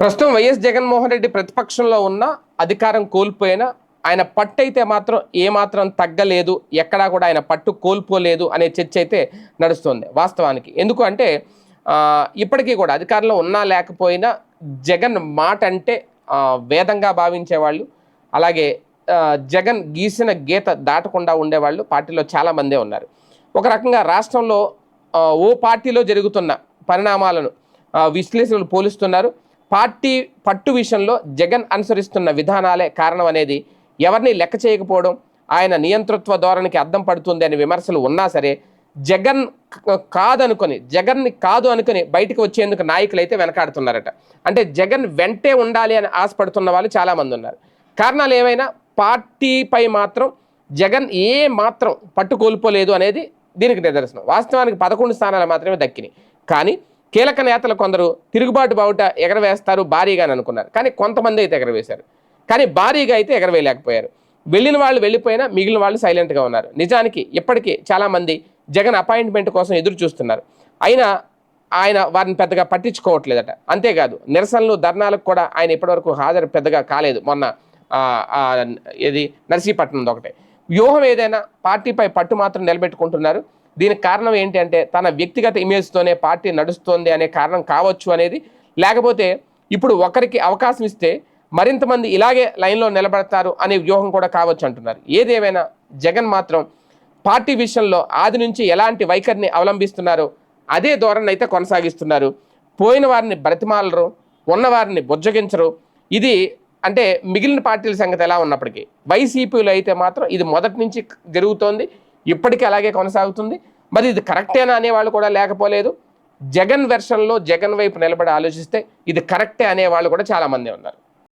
ప్రస్తుతం వైఎస్ జగన్మోహన్ రెడ్డి ప్రతిపక్షంలో ఉన్న అధికారం కోల్పోయినా ఆయన పట్టు అయితే మాత్రం ఏమాత్రం తగ్గలేదు ఎక్కడా కూడా ఆయన పట్టు కోల్పోలేదు అనే చర్చ అయితే నడుస్తుంది వాస్తవానికి. ఎందుకు అంటే ఇప్పటికీ కూడా అధికారంలో ఉన్నా లేకపోయినా జగన్ మాట అంటే వేదంగా భావించేవాళ్ళు అలాగే జగన్ గీసిన గీత దాటకుండా ఉండేవాళ్ళు పార్టీలో చాలామందే ఉన్నారు. ఒక రకంగా రాష్ట్రంలో ఓ పార్టీలో జరుగుతున్న పరిణామాలను విశ్లేషణలు పోలుస్తున్నారు. పార్టీ పట్టు విషయంలో జగన్ అనుసరిస్తున్న విధానాలే కారణం అనేది ఎవరిని లెక్క చేయకపోవడం ఆయన నియంతృత్వ ధోరణికి అద్దం పడుతుంది అనే విమర్శలు ఉన్నా సరే జగన్ కాదనుకొని జగన్ని కాదు అనుకొని బయటకు వచ్చేందుకు నాయకులు అయితే వెనకాడుతున్నారట. అంటే జగన్ వెంటే ఉండాలి అని ఆశపడుతున్న వాళ్ళు చాలామంది ఉన్నారు. కారణాలు ఏమైనా పార్టీపై మాత్రం జగన్ ఏ మాత్రం పట్టు కోల్పోలేదు అనేది దీనికి నిదర్శనం. వాస్తవానికి పదకొండు స్థానాలు మాత్రమే దక్కినాయి. కానీ కీలక నేతలు కొందరు తిరుగుబాటు బావుట ఎగరవేస్తారు భారీగా అనుకున్నారు. కానీ కొంతమంది అయితే ఎగరవేశారు. కానీ భారీగా అయితే ఎగరవేయలేకపోయారు. వెళ్ళిన వాళ్ళు వెళ్ళిపోయినా మిగిలిన వాళ్ళు సైలెంట్గా ఉన్నారు. నిజానికి ఇప్పటికీ చాలామంది జగన్ అపాయింట్మెంట్ కోసం ఎదురు చూస్తున్నారు అయినా ఆయన వారిని పెద్దగా పట్టించుకోవట్లేదట. అంతేకాదు నిరసనలు ధర్నాలకు కూడా ఆయన ఇప్పటివరకు హాజరు పెద్దగా కాలేదు. మొన్న ఇది నర్సీపట్నం ఒకటే. వ్యూహం ఏదైనా పార్టీపై పట్టు మాత్రం నిలబెట్టుకుంటున్నారు. దీనికి కారణం ఏంటి అంటే తన వ్యక్తిగత ఇమేజ్తోనే పార్టీ నడుస్తోంది అనే కారణం కావచ్చు అనేది. లేకపోతే ఇప్పుడు ఒకరికి అవకాశం ఇస్తే మరింతమంది ఇలాగే లైన్లో నిలబడతారు అనే వ్యూహం కూడా కావచ్చు అంటున్నారు. ఏదేమైనా జగన్ మాత్రం పార్టీ విషయంలో ఆది నుంచి ఎలాంటి వైఖరిని అవలంబిస్తున్నారో? అదే ధోరణి అయితే కొనసాగిస్తున్నారు. పోయిన వారిని బ్రతిమాలరు ఉన్నవారిని బుజ్జగించరు. ఇది అంటే మిగిలిన పార్టీల సంగతి ఎలా ఉన్నప్పటికీ? వైసీపీలో అయితే మాత్రం ఇది మొదటి నుంచి జరుగుతోంది. ఇప్పటికీ అలాగే కొనసాగుతుంది. మరి ఇది కరెక్టేనా అనేవాళ్ళు కూడా లేకపోలేదు. జగన్ వెర్షన్లో జగన్ వైపు నిలబడి ఆలోచిస్తే ఇది కరెక్టే అనేవాళ్ళు కూడా చాలామంది ఉన్నారు.